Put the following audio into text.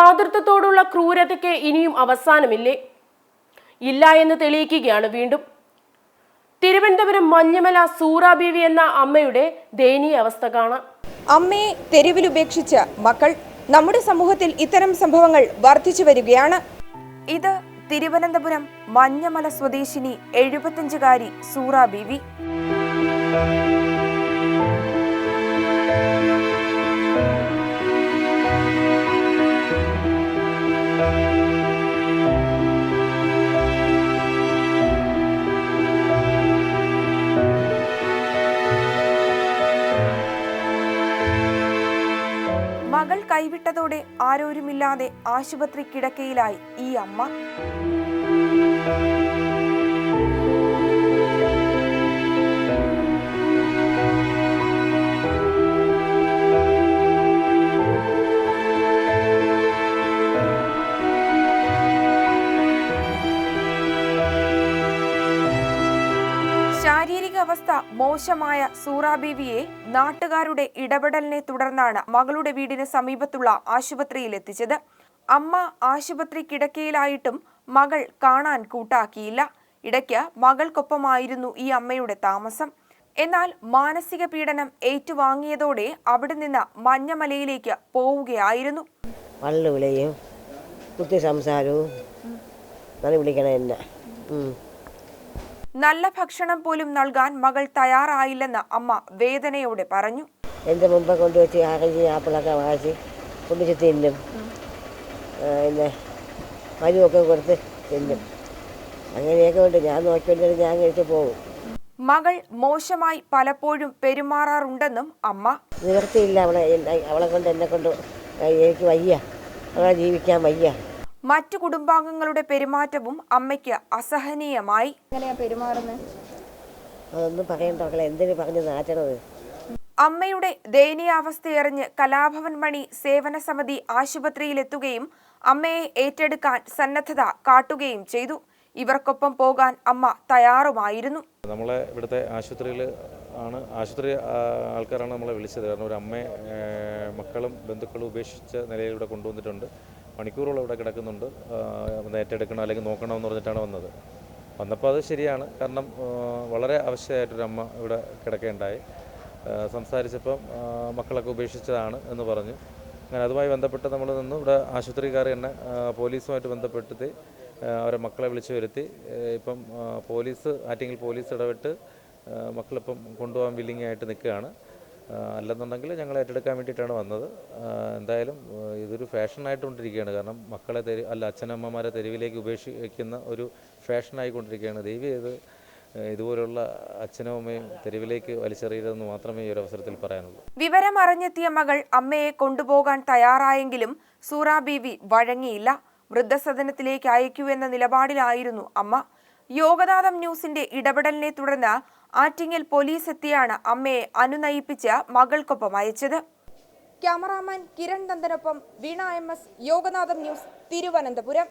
മാതൃത്വത്തോടുള്ള ക്രൂരതയ്ക്ക് ഇനിയും അവസാനമില്ലേ? ഇല്ല എന്ന് തെളിയിക്കുകയാണ് വീണ്ടും. തിരുവനന്തപുരം മഞ്ഞമല സൂറാബീവി എന്ന അമ്മയുടെ ദയനീയ അവസ്ഥ കാണാം. അമ്മയെ തെരുവിലുപേക്ഷിച്ച മക്കൾ നമ്മുടെ സമൂഹത്തിൽ ഇത്തരം സംഭവങ്ങൾ വർദ്ധിച്ചു വരികയാണ്. ഇത് തിരുവനന്തപുരം മഞ്ഞമല സ്വദേശിനി എഴുപത്തഞ്ചുകാരി സൂറ മകൾ കൈവിട്ടതോടെ ആരോരുമില്ലാതെ ആശുപത്രി കിടക്കയിലായി ഈ അമ്മ. ശാരീരിക അവസ്ഥ മോശമായ സൂറാബീവിയെ നാട്ടുകാരുടെ ഇടപെടലിനെ തുടർന്നാണ് മകളുടെ വീടിന് സമീപത്തുള്ള ആശുപത്രിയിൽ എത്തിച്ചത്. അമ്മ ആശുപത്രി കിടക്കയിലായിട്ടും മകൾ കാണാൻ കൂട്ടാക്കിയില്ല. ഇടയ്ക്ക് മകൾക്കൊപ്പമായിരുന്നു ഈ അമ്മയുടെ താമസം. എന്നാൽ മാനസിക പീഡനം ഏറ്റുവാങ്ങിയതോടെ അവിടെ നിന്ന് മഞ്ഞമലയിലേക്ക് പോവുകയായിരുന്നു. വള്ളു വിളിയും കുത്തി സംസാരവും വിളിക്കണം എന്നെ. നല്ല ഭക്ഷണം പോലും നൽകാൻ മകൾ തയ്യാറായില്ലെന്ന് അമ്മ വേദനയോടെ പറഞ്ഞു. എന്റെ മുമ്പ് കൊണ്ടുവച്ച് ആറഞ്ചി ആപ്പിളൊക്കെ വാങ്ങിച്ച് കൊണ്ടുവച്ച് തിന്നും. പിന്നെ മരുവൊക്കെ കൊടുത്ത് തിന്നും. അങ്ങനെയൊക്കെ ഉണ്ട്. ഞാൻ നോക്കിയിട്ട് ഞാൻ കഴിച്ച് പോകും. മകൾ മോശമായി പലപ്പോഴും പെരുമാറാറുണ്ടെന്നും അമ്മ. നിവർത്തിയില്ല അവളെ അവളെ കൊണ്ട് എന്നെ കൊണ്ട് എനിക്ക് വയ്യ. അവളെ ജീവിക്കാൻ വയ്യ. മറ്റു കുടുംബാംഗങ്ങളുടെ പെരുമാറ്റവും അമ്മയ്ക്ക് അസഹനീയമായി. അമ്മയുടെ ദയനീയാവസ്ഥയറിഞ്ഞ് കലാഭവൻ മണി സേവന സമിതി ആശുപത്രിയിലെത്തുകയും അമ്മയെ ഏറ്റെടുക്കാൻ സന്നദ്ധത കാട്ടുകയും ചെയ്തു. ഇവർക്കൊപ്പം പോകാൻ അമ്മ തയ്യാറുമായിരുന്നു. നമ്മളെ ഇവിടുത്തെ ആശുപത്രിയിൽ ആണ് ആശുപത്രി ആൾക്കാരാണ് നമ്മളെ വിളിച്ചത്. കാരണം ഒരു അമ്മയെ മക്കളും ബന്ധുക്കളും ഉപേക്ഷിച്ച നിലയിൽ ഇവിടെ കൊണ്ടുവന്നിട്ടുണ്ട്. മണിക്കൂറോളം ഇവിടെ കിടക്കുന്നുണ്ട്. ഒന്ന് ഏറ്റെടുക്കണം അല്ലെങ്കിൽ നോക്കണമെന്ന് പറഞ്ഞിട്ടാണ് വന്നത്. വന്നപ്പോൾ അത് ശരിയാണ്. കാരണം വളരെ അവശയായിട്ടൊരു അമ്മ ഇവിടെ കിടക്കുകയുണ്ടായി ആ, സംസാരിച്ചപ്പം മക്കളൊക്കെ ഉപേക്ഷിച്ചതാണ് എന്ന് പറഞ്ഞു. അങ്ങനെ അതുമായി ബന്ധപ്പെട്ട് നമ്മൾ നിന്ന് ഇവിടെ ആശുപത്രിക്കാർ തന്നെ പോലീസുമായിട്ട് ബന്ധപ്പെടുത്തി അവരെ മക്കളെ വിളിച്ചു വരുത്തി. ഇപ്പം പോലീസ് ആറ്റിങ്ങൽ പോലീസ് ഇടപെട്ട് മക്കളിപ്പം കൊണ്ടുപോകാൻ വില്ലിങ്ങായിട്ട് നിൽക്കുകയാണ്. അല്ലെന്നുണ്ടെങ്കിൽ ഞങ്ങൾ ഏറ്റെടുക്കാൻ വേണ്ടിയിട്ടാണ് വന്നത്. എന്തായാലും ഇതൊരു ഫാഷനായിട്ടുകൊണ്ടിരിക്കുകയാണ് കാരണം മക്കളെ തെരു അല്ല അച്ഛനമ്മമാരെ തെരുവിലേക്ക് ഉപേക്ഷിക്കുന്ന ഒരു ഫാഷനായിക്കൊണ്ടിരിക്കുകയാണ് ദൈവം ഇത് ഇതുപോലുള്ള അച്ഛനും അമ്മയും തെരുവിലേക്ക് വലിച്ചെറിയരുതെന്ന് മാത്രമേ ഈ ഒരു അവസരത്തിൽ പറയാനുള്ളൂ. വിവരം അറിഞ്ഞെത്തിയ മകൾ അമ്മയെ കൊണ്ടുപോകാൻ തയ്യാറായെങ്കിലും സൂറ ബീവി വഴങ്ങിയില്ല. വൃദ്ധസദനത്തിലേക്ക് അയക്കൂ എന്ന നിലപാടിലായിരുന്നു അമ്മ. യോഗനാഥം ന്യൂസിന്റെ ഇടപെടലിനെ തുടർന്ന് ആറ്റിങ്ങൽ പോലീസ് എത്തിയാണ് അമ്മയെ അനുനയിപ്പിച്ച് മകൾക്കൊപ്പം അയച്ചത്. Cameraman Kiran നന്ദനൊപ്പം Veena M S Yoganatham news Thiruvananthapuram.